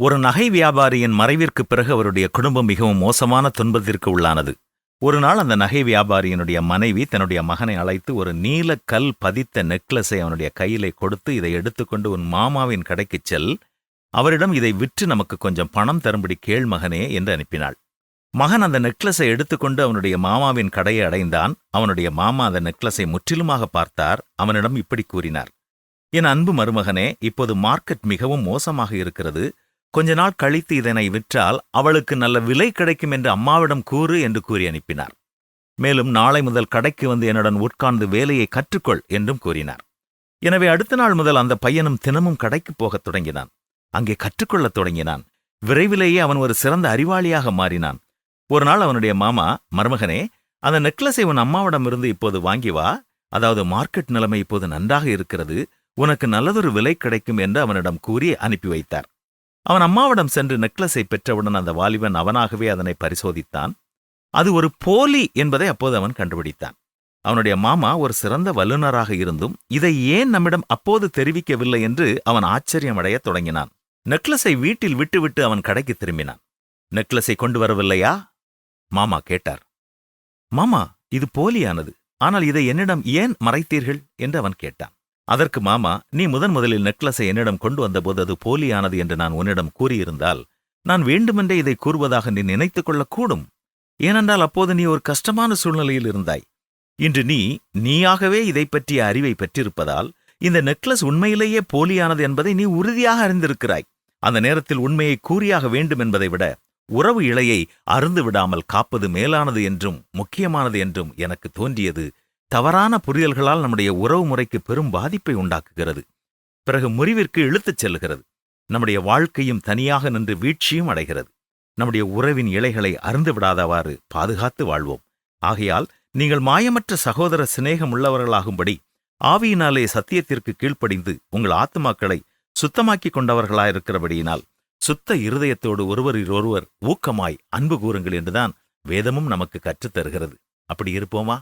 ஒரு நகை வியாபாரியின் மறைவிற்கு பிறகு அவருடைய குடும்பம் மிகவும் மோசமான துன்பத்திற்கு உள்ளானது. ஒரு நாள் அந்த நகை வியாபாரியினுடைய மனைவி தன்னுடைய மகனை அழைத்து ஒரு நீல கல் பதித்த நெக்லஸை அவனுடைய கையிலே கொடுத்து இதை எடுத்துக்கொண்டு உன் மாமாவின் கடைக்குச் செல். அவரிடம் இதை விற்று நமக்கு கொஞ்சம் பணம் தரும்படி கேள் மகனே என்று அனுப்பினாள். மகன் அந்த நெக்லஸை எடுத்துக்கொண்டு அவனுடைய மாமாவின் கடையை அடைந்தான். அவனுடைய மாமா அந்த நெக்லஸை முற்றிலுமாக பார்த்தார். அவனிடம் இப்படி கூறினார். என் அன்பு மருமகனே இப்போது மார்க்கெட் மிகவும் மோசமாக இருக்கிறது. கொஞ்ச நாள் கழித்து இதனை விற்றால் அவளுக்கு நல்ல விலை கிடைக்கும் என்று அம்மாவிடம் கூறு என்று கூறி அனுப்பினார். மேலும் நாளை முதல் கடைக்கு வந்து என்னுடன் உட்கார்ந்து வேலையை கற்றுக்கொள் என்றும் கூறினார். எனவே அடுத்த நாள் முதல் அந்த பையனும் தினமும் கடைக்குப் போகத் தொடங்கினான். அங்கே கற்றுக்கொள்ளத் தொடங்கினான். விரைவிலேயே அவன் ஒரு சிறந்த அறிவாளியாக மாறினான். ஒரு நாள் அவனுடைய மாமா மருமகனே அந்த நெக்லஸை உன் அம்மாவிடமிருந்து இப்போது வாங்கி வா. அதாவது மார்க்கெட் நிலைமை இப்போது நன்றாக இருக்கிறது. உனக்கு நல்லதொரு விலை கிடைக்கும் என்று அவனிடம் கூறி அனுப்பி வைத்தார். அவன் அம்மாவிடம் சென்று நெக்லஸை பெற்றவுடன் அந்த வாலிபன் அவனாகவே அதனை பரிசோதித்தான். அது ஒரு போலி என்பதை அப்போது அவன் கண்டுபிடித்தான். அவனுடைய மாமா ஒரு சிறந்த வல்லுநராக இருந்தும் இதை ஏன் நம்மிடம் அப்போது தெரிவிக்கவில்லை என்று அவன் ஆச்சரியமடையத் தொடங்கினான். நெக்லஸை வீட்டில் விட்டுவிட்டு அவன் கடைக்கு திரும்பினான். நெக்லஸை கொண்டு வரவில்லையா? மாமா கேட்டார். மாமா இது போலியானது. ஆனால் இதை என்னிடம் ஏன் மறைத்தீர்கள்? என்று அவன் கேட்டான். அதற்கு மாமா நீ முதன் முதலில் நெக்லஸை என்னிடம் கொண்டு வந்தபோது அது போலியானது என்று நான் உன்னிடம் கூறியிருந்தால் நான் வேண்டுமென்றே இதை கூறுவதாக நீ நினைத்துக் கொள்ளக்கூடும். ஏனென்றால் அப்போது நீ ஒரு கஷ்டமான சூழ்நிலையில் இருந்தாய். இன்று நீ நீயாகவே இதை பற்றிய அறிவை பெற்றிருப்பதால் இந்த நெக்லஸ் உண்மையிலேயே போலியானது என்பதை நீ உறுதியாக அறிந்திருக்கிறாய். அந்த நேரத்தில் உண்மையை கூறியாக வேண்டும் என்பதை விட உறவு இழையை அருந்து விடாமல் காப்பது மேலானது என்றும் முக்கியமானது என்றும் எனக்கு தோன்றியது தவறான புரியல்களால் நம்முடைய உறவு முறைக்கு பெரும் பாதிப்பை உண்டாக்குகிறது. பிறகு முறிவிற்கு இழுத்துச் செல்லுகிறது. நம்முடைய வாழ்க்கையும் தனியாக நின்று வீழ்ச்சியும் அடைகிறது. நம்முடைய உறவின் இலைகளை அருந்து விடாதவாறு பாதுகாத்து வாழ்வோம். ஆகையால் நீங்கள் மாயமற்ற சகோதர சிநேகம் உள்ளவர்களாகும்படி ஆவியினாலே சத்தியத்திற்கு கீழ்ப்படிந்து உங்கள் ஆத்துமாக்களை சுத்தமாக்கிக் கொண்டவர்களாயிருக்கிறபடியினால் சுத்த இருதயத்தோடு ஒருவரில் ஒருவர் ஊக்கமாய் அன்பு கூறுங்கள் என்றுதான் வேதமும் நமக்கு கற்றுத் தருகிறது அப்படி இருப்போமா?